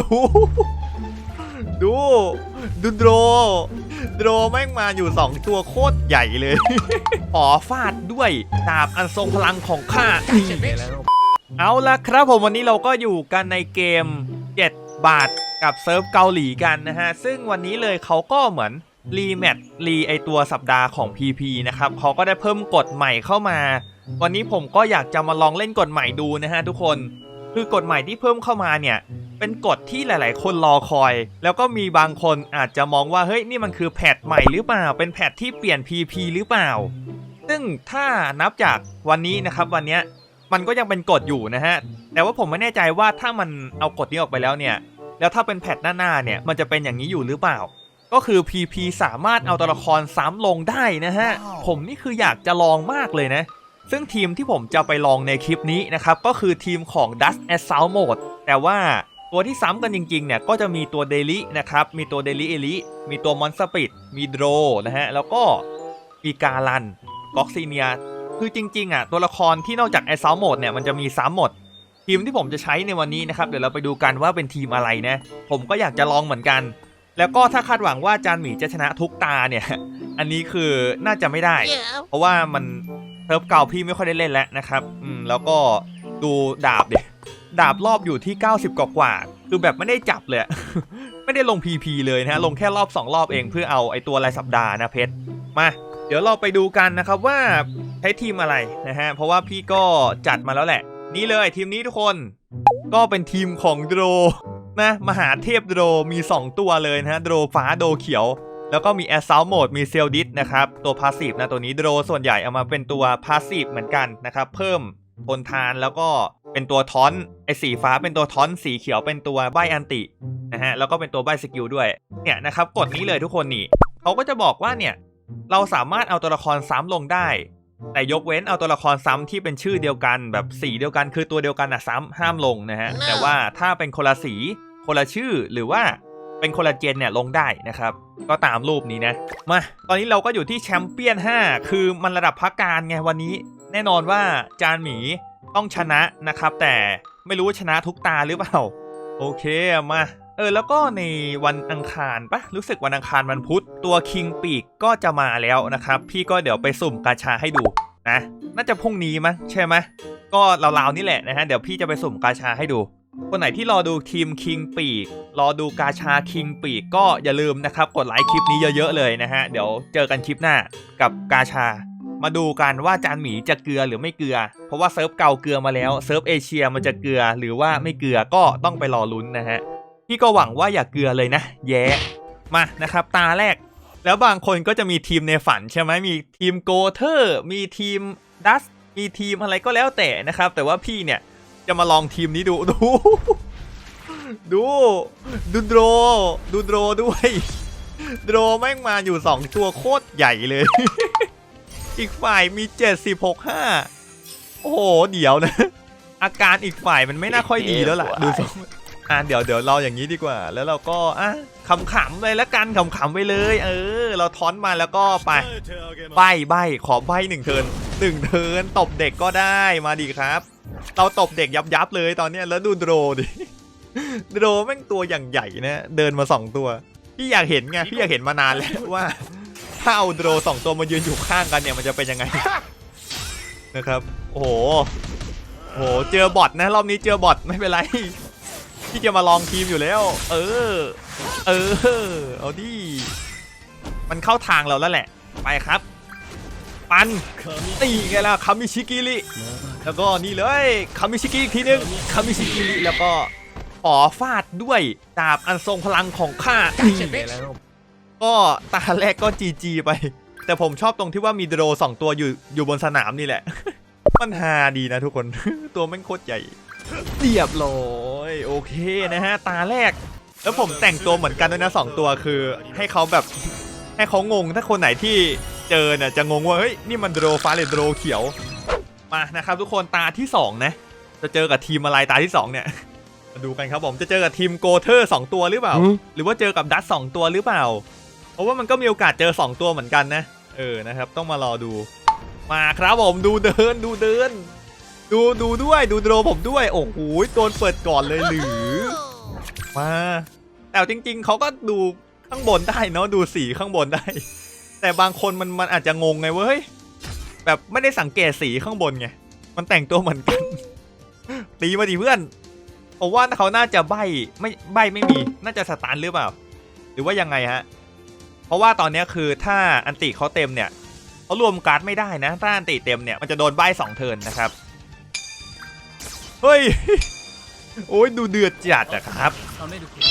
ดู ดู ดูโดร โดรแม่งมาอยู่สองตัวโคตรใหญ่เลยขอฟาดด้วยดาบอันทรงพลังของข้า เอาละครับผมวันนี้เราก็อยู่กันในเกม 7 บาทกับเซิร์ฟเกาหลีกันนะฮะ ซึ่งวันนี้เลยเขาก็เหมือนรีแมทรีไอตัวสัปดาห์ของ PP นะครับเขาก็ได้เพิ่มกฎใหม่เข้ามา วันนี้ผมก็อยากจะมาลองเล่นกฎใหม่ดูนะฮะทุกคนคือกฎใหม่ที่เพิ่มเข้ามาเนี่ย เป็นกฎที่หลาย ๆ คนรอคอย แล้วก็มีบางคนอาจจะมองว่าเฮ้ยนี่มันคือแพทใหม่หรือเปล่า เป็นแพทที่เปลี่ยน PP หรือเปล่า ซึ่งถ้านับจากวันนี้นะครับวันเนี้ยมันก็ยังเป็นกฎอยู่นะฮะ แต่ว่าผมไม่แน่ใจว่าถ้ามันเอากฎนี้ออกไปแล้วเนี่ย แล้วถ้าเป็นแพทหน้า ๆ เนี่ย มันจะเป็นอย่างนี้อยู่หรือเปล่า ก็คือ PP สามารถเอาตัวละครซ้ำลงได้นะฮะ ผมนี่คืออยากจะลองมากเลยนะ ซึ่งทีมที่ผมจะไปลองในคลิปนี้นะครับ ก็คือทีมของ Dust Assault Mode แต่ว่า ตัวที่ซ้ำกันจริงๆเนี่ยก็จะมีตัวเดลินะครับ มีตัวเดลิเอลิมีตัวมอนสปิดมีโดรนะฮะ แล้วก็มีการันก็อกซีเนีย คือจริงๆอะตัวละครที่นอกจาก Assault Mode เนี่ยมันจะมีซ้ำหมด ทีมที่ผมจะใช้ในวันนี้นะครับ เดี๋ยวเราไปดูกันว่าเป็นทีมอะไรนะ ผมก็อยากจะลองเหมือนกัน แล้วก็ถ้าคาดหวังว่าจานหมีจะชนะทุกตาเนี่ย อันนี้คือน่าจะไม่ได้ เพราะว่ามันเทิร์ฟเก่าพี่ไม่ค่อยได้เล่นแล้วนะครับ อืมแล้วก็ดูดาบดิ ดาบรอบอยู่ที่ 90 กว่ากว่าคือแบบไม่ได้จับเลย ไม่ได้ลง PP เลยนะฮะ ลงแค่รอบ 2 รอบเองเพื่อเอาไอตัวรายสัปดาห์นะเพชร มา เดี๋ยวเราไปดูกันนะครับว่าใช้ทีมอะไรนะฮะ เพราะว่าพี่ก็จัดมาแล้วแหละ นี่เลยทีมนี้ทุกคน ก็เป็นทีมของโดรนะมหาเทพโดรมี 2 ตัวเลยนะฮะ โดรฟ้าโดเขียวแล้วก็มี a s s a u l t Mode มี s e l d i s นะครับ ตัวพาสซีฟนะตัวนี้โดรส่วนใหญ่เอามาเป็นตัวพาสซีฟเหมือนกันนะครับ เพิ่ม ทนทานแล้วก็เป็นตัวทอนไอสีฟ้าเป็นตัวทอนสีเขียวเป็นตัวใบอันตินะฮะแล้วก็เป็นตัวใบสกิลด้วยเนี่ยนะครับกฎนี้เลยทุกคนนี่เขาก็จะบอกว่าเนี่ยเราสามารถเอาตัวละครซ้ำลงได้ แต่ยกเว้นเอาตัวละครซ้ำที่เป็นชื่อเดียวกันแบบสีเดียวกันคือตัวเดียวกันอะซ้ำห้ามลงนะฮะแต่ว่าถ้าเป็นคนละสีคนละชื่อหรือว่าเป็นคนละเจนเนี่ยลงได้นะครับ ก็ตามรูปนี้นะ มา ตอนนี้เราก็อยู่ที่แชมเปี้ยน 5 คือมันระดับพักการไงวันนี้ แน่นอนว่าจานหมีต้องชนะนะครับ แต่ไม่รู้ว่าชนะทุกตาหรือเปล่า โอเคมาเออแล้วก็ในวันอังคารปะรู้สึกวันอังคารวันพุธ ตัวคิงปีกก็จะมาแล้วนะครับ พี่ก็เดี๋ยวไปสุ่มกาชาให้ดูนะ น่าจะพรุ่งนี้มั้งใช่ไหมก็ราวๆนี่แหละนะฮะเดี๋ยวพี่จะไปสุ่มกาชาให้ดูคนไหนที่รอดูทีมคิงปีก รอดูกาชาคิงปีกก็อย่าลืมนะครับ กดไลค์คลิปนี้เยอะๆเลยนะฮะ เดี๋ยวเจอกันคลิปหน้ากับกาชา มาดูกันว่าจานหมีจะเกลือหรือไม่เกลือ เพราะว่าเซิร์ฟเก่าเกลือมาแล้วเซิร์ฟเอเชียมันจะเกลือหรือว่าไม่เกลือก็ต้องไปรอลุ้นนะฮะพี่ก็หวังว่าอย่าเกลือเลยนะ แย่มานะครับตาแรก แล้วบางคนก็จะมีทีมในฝันใช่ไหมมีทีมโกเทอร์มีทีมดัสมีทีมอะไรก็แล้วแต่นะครับ แต่ว่าพี่เนี่ยจะมาลองทีมนี้ดูดูดูดูโดรดูโดรด้วย โดรแม่งมาอยู่ 2 ตัวโคตรใหญ่เลย อีกฝ่ายมี76 5โอ้โห เดี๋ยวนะ อาการอีกฝ่ายมันไม่น่าค่อยดีแล้วล่ะ ดูทรงอะเดี๋ยวเดี๋ยวเราอย่างนี้ดีกว่า แล้วเราก็อะขำๆเลยแล้วกันขำๆไปเลย เออ เราท้อนมาแล้วก็ไปใบใบขอใบหนึ่งเทิร์นหนึ่งเทิร์นตบเด็กก็ได้มาดีครับ เราตบเด็กยับยับๆเลยตอนเนี้ยแล้วดูโดรดิโดรแม่งตัวอย่างใหญ่นะเดินมาสองตัว พี่อยากเห็นไงพี่อยากเห็นมานานแล้วว่า ถ้าเอาโดรสองตัวมายืนอยู่ข้างกันเนี่ยมันจะเป็นยังไง นะครับ โอ้โหโอ้โหเจอบอทนะรอบนี้เจอบอทไม่เป็นไรพี่จะมาลองทีมอยู่แล้ว เออ เออ เอาดิ มันเข้าทางเราแล้วแหละ ไปครับ ปันตีไงล่ะคามิชิกิริแล้วก็นี่เลยคามิชิกิอีกทีนึงคามิชิกิริแล้วก็ขอฟาดด้วยดาบอันทรงพลังของข้านี่แล้ว ก็ตาแรกก็จีจีไป แต่ผมชอบตรงที่ว่ามีโดรสองตัวอยู่อยู่บนสนามนี่แหละ มันฮาดีนะทุกคน ตัวแม่งโคตรใหญ่เรียบร้อยโอเคนะฮะ ตาแรก แล้วผมแต่งตัวเหมือนกันด้วยนะสองตัวคือ ให้เขาแบบให้เขางงถ้าคนไหนที่เจอเนี่ยจะงงว่าเฮ้ยนี่มันโดรฟ้าหรือโดรเขียวมานะครับทุกคนตาที่สองนะ จะเจอกับทีมอะไรตาที่สองเนี่ย มาดูกันครับผมจะเจอกับทีมโกเทอร์สองตัวหรือเปล่าอืมหรือว่าเจอกับดัตสองตัวหรือเปล่า เพราะว่ามันก็มีโอกาสเจอสองตัวเหมือนกันนะ เออนะครับ ต้องมารอดู มาครับผมดูเดินดูเดิน ดูดูด้วยดูโดรผมด้วยโอ้โหโดนเปิดก่อนเลยหรือมาแต่จริง ๆเขาก็ดูข้างบนได้เนาะดูสีข้างบนได้ แต่บางคนมันมันอาจจะงงไงเว้ยแบบไม่ได้สังเกตสีข้างบนไงมันแต่งตัวเหมือนกันตีมาดิเพื่อนผมว่าเขาน่าจะใบไม่ใบไม่มี น่าจะสตาร์หรือเปล่า หรือว่ายังไงฮะ ราะว่าตอนนี้คือถ้าอันติเขาเต็มเนี่ยเขารวมการ์ดไม่ได้นะ ถ้าอันติเต็มเนี่ยมันจะโดนใบสองเทินนะครับ เฮ้ย โอ้ยดูเดือดจัดอะครับ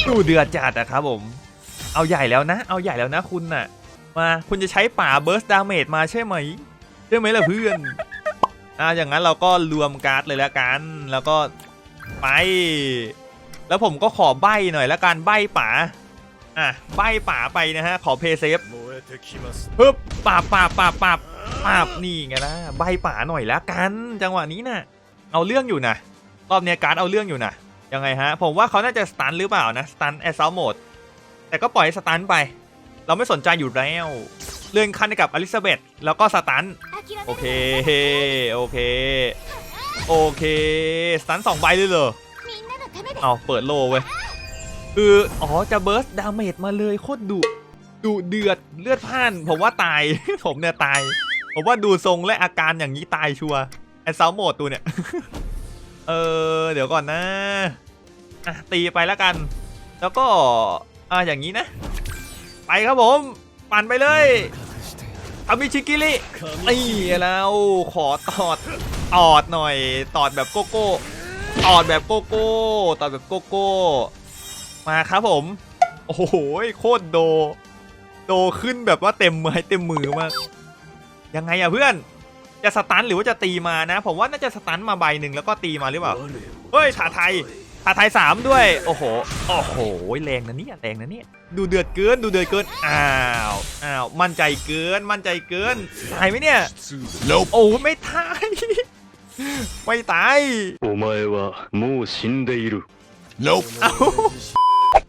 ดูเดือดจัดอะครับผม เอาใหญ่แล้วนะ เอาใหญ่แล้วนะคุณน่ะ มาคุณจะใช้ป่าเบิร์สดาเมจมาใช่ไหมใช่ไหมล่ะเพื่อนอ่าอย่างนั้นเราก็รวมการ์ดเลยแล้วกัน แล้วก็ไป แล้วผมก็ขอใบหน่อยแล้วการใบป่า่ะใบป่าไปนะฮะ ขอเพย์เซฟปึ๊บป่าป่าป่าป่าป่านี่ไงนะใบป่าหน่อยแล้วกัน จังหวะนี้นะ่ะ เอาเรื่องอยู่นะรอบเนี้ยการ์ดเอาเรื่องอยู่นะยังไงฮะ ผมว่าเขาน่าจะสตันหรือเปล่านะสตันแอสซัลโหมดแต่ก็ปล่อยสตันไป เราไม่สนใจอยู่แล้วเลื่อนขั้นกับอลิซาเบธแล้วก็สตันโอเคโอเคโอเคสตันสองใบเลยเหรอเอาเปิดโลเว้ย คืออ๋อจะเบิร์สดาเมจมาเลยโคตรดุดุเดือดเลือดพ่าน ผมว่าตาย ผมเนี่ยตาย ผมว่าดูทรงและอาการอย่างนี้ตายชัวร์แอสซ l ลโหมดตัวเนี่ย เออ เดี๋ยวก่อนนะอะตีไปแล้วกัน แล้วก็อ่าอย่างนี้นะ ไปครับผม ปั่นไปเลยอามิชิกิริไอ้แล้วขอตอดตอดหน่อย ตอดแบบโกโก้ตอดแบบโกโก้ตอดแบบโกโก้ มาครับผม โอ้โหโคตรโด โดขึ้นแบบว่าเต็มมือเต็มมือมาก ยังไงอะเพื่อน จะสตันหรือว่าจะตีมานะ ผมว่าน่าจะสตันมาใบหนึ่งแล้วก็ตีมาหรือเปล่า เฮ้ยถาไทยถาไทยสามด้วย โอ้โห โอ้โห แรงนะเนี่ยแรงนะเนี่ย ดูเดือดเกิน ดูเดือดเกิน อ้าว อ้าว มั่นใจเกิน มั่นใจเกิน ตายไหมเนี่ย Nope โอ้ไม่ตาย ไม่ตาย お前はもう死んでいる。 Nope เอ้า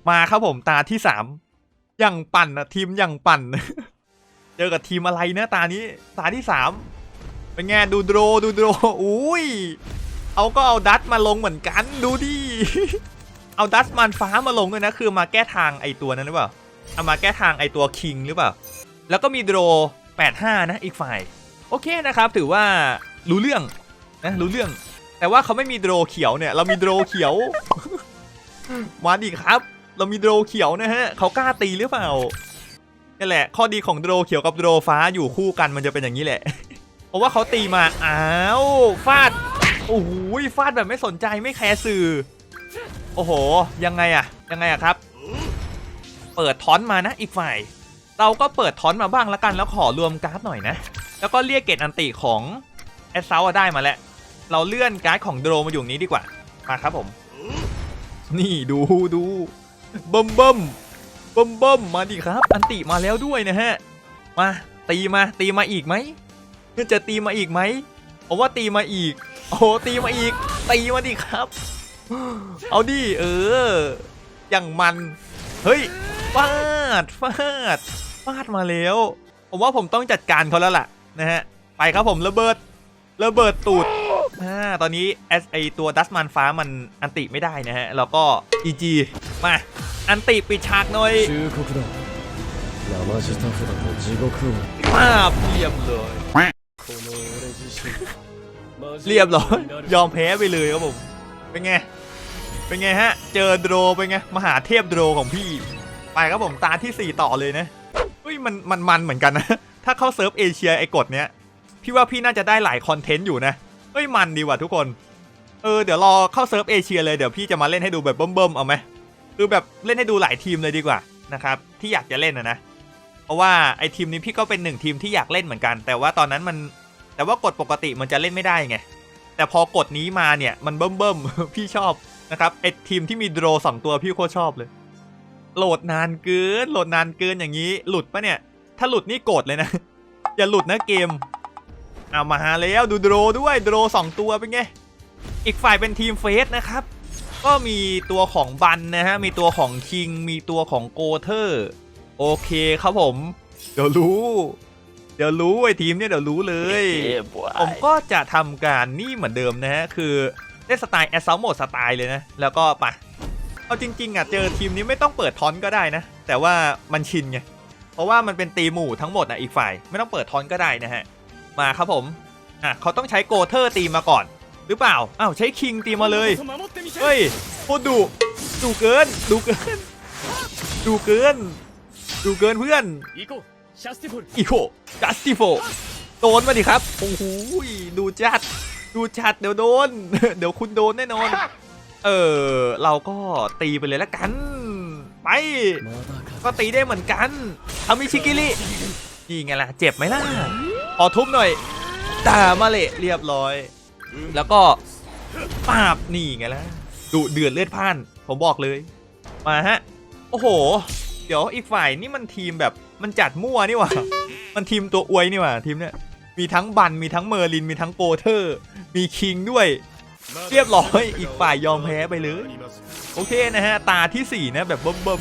มาครับผมตาที่สามยังปั่นอะทีมยังปั่น เจอกับทีมอะไรนะตานี้ ตาที่สามเป็นไงดูโดรดูโดรอุ้ยเอาก็เอาดัตมาลงเหมือนกันดูดิเอาดัตมันฟ้ามาลงด้วยนะ คือมาแก้ทางไอตัวนั้นหรือเปล่าเอามาแก้ทางไอตัวคิงหรือเปล่า แล้วก็มีโดร85 นะอีกฝ่าย โอเคนะครับ ถือว่ารู้เรื่องนะรู้เรื่อง แต่ว่าเขาไม่มีโดรเขียวเนี่ย เรามีโดรเขียวมาดิครับ เรามีโดรเขียวนะฮะเขากล้าตีหรือเปล่านี่แหละ ข้อดีของโดรเขียวกับโดรฟ้าอยู่คู่กันมันจะเป็นอย่างนี้แหละ เพราะว่าเขาตีมาอ้าวฟาดโอ้โหฟาดแบบไม่สนใจไม่แคร์สื่อ โอ้โห ยังไงอะยังไงอะครับ เปิดทอนมานะอีกฝ่าย เราก็เปิดทอนมาบ้างละกันแล้วขอรวมการ์ดหน่อยนะ แล้วก็เรียกเกตอันติของแอสซาวได้มาแล้ว เราเลื่อนการ์ดของโดรมาอยู่นี้ดีกว่า มาครับผม นี่ดูดู บิ่มเบิ่มเบิ่มเบิ่มมาดิครับ อันติมาแล้วด้วยนะฮะ มาตีมาตีมาอีกไหมจะตีมาอีกไหมผมว่าตีมาอีก โอ้ตีมาอีก ตีมาดิครับ เอาดิเออ อย่างมัน เฮ้ยฟาดฟาดฟาดมาแล้ว ผมว่าผมต้องจัดการเขาแล้วล่ะนะฮะ ไปครับผมระเบิด ระเบิดตูด อ่าตอนนี้ไอตัวดัสมันฟ้ามันอันติไม่ได้นะฮะ แล้วก็อีจีมา อันติปิดฉากหน่อยมาเรียบเลยเรียบร้อยยอมแพ้ไปเลยครับผม เป็นไง เป็นไงฮะ เจอโดรเป็นไง มหาเทพโดรของพี่ ไปครับผมตาที่ 4 ต่อเลยนะเฮ้ยมันมันมันเหมือนกันนะ ถ้าเข้าเซิร์ฟเอเชียไอ้กฎเนี้ย พี่ว่าพี่น่าจะได้หลายคอนเทนต์อยู่นะ เฮ้ยมันดีว่ะทุกคน เออเดี๋ยวรอเข้าเซิร์ฟเอเชียเลยเดี๋ยวพี่จะมาเล่นให้ดูแบบเบิ่มๆเอาไหมคือแบบเล่นให้ดูหลายทีมเลยดีกว่านะครับที่อยากจะเล่นนะนะ เพราะว่าไอ้ทีมนี้พี่ก็เป็นหนึ่งทีมที่อยากเล่นเหมือนกัน แต่ว่าตอนนั้นมันแต่ว่ากฎปกติมันจะเล่นไม่ได้ไงแต่พอกฎนี้มาเนี่ยมันเบิ่มเบิ่มๆพี่ชอบนะครับไอ้ทีมที่มีโดรสองตัวพี่โคตรชอบเลย โหลดนานเกินโหลดนานเกินอย่างนี้ หลุดปะเนี่ย ถ้าหลุดนี่โกรธเลยนะอย่าหลุดนะเกม เอามาแล้วดูโดรด้วยโดรสองตัวเป็นไง อีกฝ่ายเป็นทีมเฟสนะครับ ก็มีตัวของบันนะฮะ มีตัวของคิง มีตัวของโกเทอร์ โอเคครับผม เดี๋ยวรู้ เดี๋ยวรู้ไอ้ทีมเนี่ยเดี๋ยวรู้เลย ผมก็จะทำการนี่เหมือนเดิมนะฮะ คือเล่นสไตล์แอสซัลโหมดสไตล์เลยนะ แล้วก็ไปเอาจริง ๆอะเจอทีมนี้ไม่ต้องเปิดทอนก็ได้นะ แต่ว่ามันชินไง เพราะว่ามันเป็นตีหมู่ทั้งหมดอะอีกฝ่าย ไม่ต้องเปิดทอนก็ได้นะฮะ มาครับผม อะเขาต้องใช้โกเทอร์ตีมาก่อน หรือเปล่า อ้าวใช้คิงตีมาเลย เฮ้ยโคตรดุดุเกินดูเกินดูเกินดูเกินเพื่อน อีโก้กัสติโฟโดนมาดิครับ โอ้โหดูจัด ดูจัดเดี๋ยวโดน เดี๋ยวคุณโดนแน่นอน เออเราก็ตีไปเลยละกัน ไป ก็ตีได้เหมือนกัน เอามิชิกิรินี่ไงล่ะ เจ็บไหมล่ะ อทุบหน่อยตามาเละเรียบร้อย แล้วก็ปาบหนีไงล่ะดุเดือดเลือดพ่าน ผมบอกเลย มาฮะ โอ้โห เดี๋ยวอีกฝ่ายนี่มันทีมแบบมันจัดมั่วนี่หว่า มันทีมตัวอวยนี่หว่าทีมเนี้ยมีทั้งบันมีทั้งเมอร์ลินมีทั้งโกเทอร์ มีคิงด้วย เรียบร้อยอีกฝ่ายยอมแพ้ไปเลย โอเคนะฮะ ตาทีสี่4 นะ แบบเบิ่ม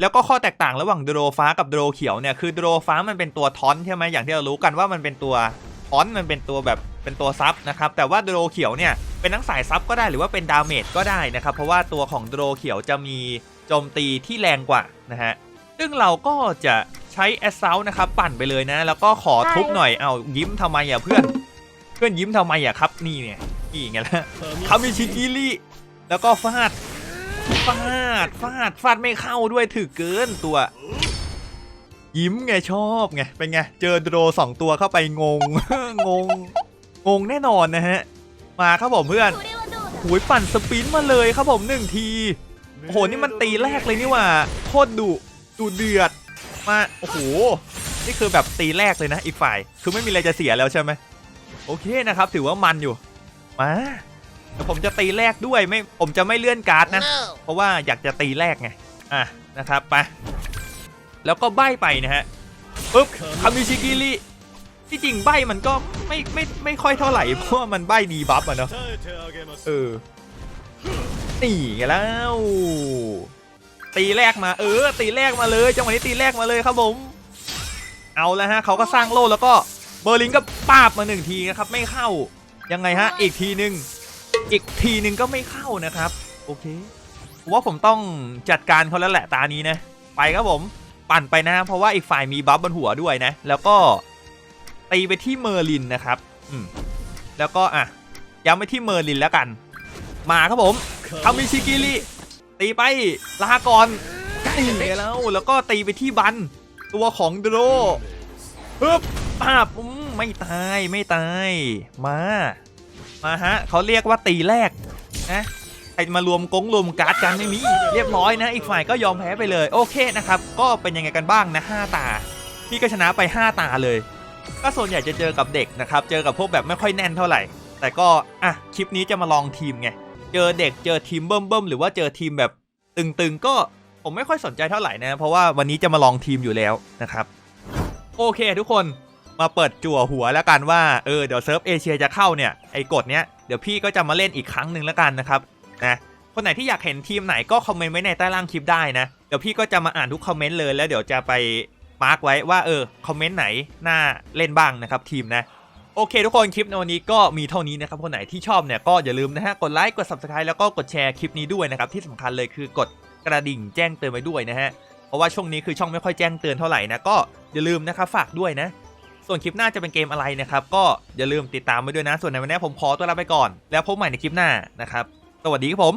แล้วก็ข้อแตกต่างระหว่างโดโรฟ้ากับโดโรเขียวเนี่ยคือโดโรฟ้ามันเป็นตัวทอนใช่ไหมอย่างที่เรารู้กันว่ามันเป็นตัวทอนมันเป็นตัวแบบเป็นตัวซับนะครับแต่ว่าโดโรเขียวเนี่ยเป็นทั้งสายซับก็ได้หรือว่าเป็นดาเมจก็ได้นะครับเพราะว่าตัวของโดโรเขียวจะมีโจมตีที่แรงกว่านะฮะซึ่งเราก็จะใช้แอสเซลนะครับปั่นไปเลยนะ แล้วก็ขอทุบหน่อยเอายิ้มทำไมอะเพื่อน เพื่อนยิ้มทำไมอะครับนี่เนี่ยนี่ไงล่ะคามิชิกิริแล้วก็ฟาด ฟาดฟาดฟาดไม่เข้าด้วยถือเกินตัว ยิ้มไงชอบไงเป็นไงเจอโดรสองตัวเข้าไปงงงงงงแน่นอนนะฮะ มาครับผมเพื่อนหุยปั่นสปินมาเลยครับผมหนึ่งทีโอ้โหนี่มันตีแรกเลยนี่ว่าโคตรดุดุเดือดมาโอ้โหนี่คือแบบตีแรกเลยนะอีกฝ่าย คือไม่มีอะไรจะเสียแล้วใช่ไหมโอเคนะครับ ถือว่ามันอยู่ มา แต่ผมจะตีแรกด้วยไม่ผมจะไม่เลื่อนการ์ดนะ เพราะว่าอยากจะตีแรกไงอะนะครับไปแล้วก็ใบไปนะฮะปุ๊บคามิชิกิริที่จริงใบมันก็ไม่ไม่ไม่ค่อยเท่าไหร่เพราะมันใบดีบัฟอะเนาะเออตีกันแล้ว ตีแรกมาเออ ตีแรกมาเลยจังหวะนี้ตีแรกมาเลยครับผม เอาแล้วฮะเขาก็สร้างโล่แล้วก็เบอร์ลิงก็ปาบมาหนึ่งทีนะครับไม่เข้ายังไงฮะอีกทีหนึ่ง อีกทีหนึ่งก็ไม่เข้านะครับ โอเคว่าผมต้องจัดการเขาแล้วแหละตานี้นะ ไปครับผมปั่นไปนะ เพราะว่าอีกฝ่ายมีบัฟบนหัวด้วยนะ แล้วก็ตีไปที่เมอร์ลินนะครับอืมแล้วก็อะย้ำไปที่เมอร์ลินแล้วกัน มาครับผมคามิชิกิริตีไปลาก่อนใกล้แล้วแล้วก็ตีไปที่บัน ตัวของโดโรปึ๊บปาบอืมไม่ตายไม่ตายมา มาฮะเขาเรียกว่าตีแรกนะใครมารวมกงรวมการ์ดกันไม่มีเรียบร้อยนะ อีกฝ่ายก็ยอมแพ้ไปเลยโอเคนะครับ ก็เป็นยังไงกันบ้างนะ5ตา พี่ก็ชนะไป 5 ตาเลย ก็ส่วนใหญ่จะเจอกับเด็กนะครับ เจอกับพวกแบบไม่ค่อยแน่นเท่าไหร่ แต่ก็อะคลิปนี้จะมาลองทีมไงเจอเด็กเจอทีมเบิ่มเบิ่มหรือว่าเจอทีมแบบตึงๆก็ผมไม่ค่อยสนใจเท่าไหร่นะ เพราะว่าวันนี้จะมาลองทีมอยู่แล้วนะครับ โอเคทุกคน มาเปิดจั่วหัวแล้วกันว่าเออเดี๋ยวเซิร์ฟเอเชียจะเข้าเนี่ยไอ้กฎเนี้ยเดี๋ยวพี่ก็จะมาเล่นอีกครั้งหนึ่งแล้วกันนะครับนะคนไหนที่อยากเห็นทีมไหนก็คอมเมนต์ไว้ในใต้ล่างคลิปได้นะเดี๋ยวพี่ก็จะมาอ่านทุกคอมเมนต์เลยแล้วเดี๋ยวจะไปมาร์กไว้ว่าเออคอมเมนต์ไหนน่าเล่นบ้างนะครับทีมนะโอเคทุกคนคลิปในวันนี้ก็มีเท่านี้นะครับคนไหนที่ชอบเนี่ยก็อย่าลืมนะฮะกดไลค์กด subscribe แล้วก็กดแชร์คลิปนี้ด้วยนะครับที่สำคัญเลยคือกดกระดิ่งแจ้งเตือนไว้ด้วยนะฮะเพราะว่าช่วงนี้คือช่องไม่ค่อยแจ้งเตือนเท่าไหร่นะก็อย่าลืมนะครับฝากด้วยนะ ส่วนคลิปหน้าจะเป็นเกมอะไรนะครับ ก็อย่าลืมติดตามไปด้วยนะ ส่วนในวันนี้ผมขอตัวลาไปก่อน แล้วพบใหม่ในคลิปหน้านะครับ สวัสดีครับผม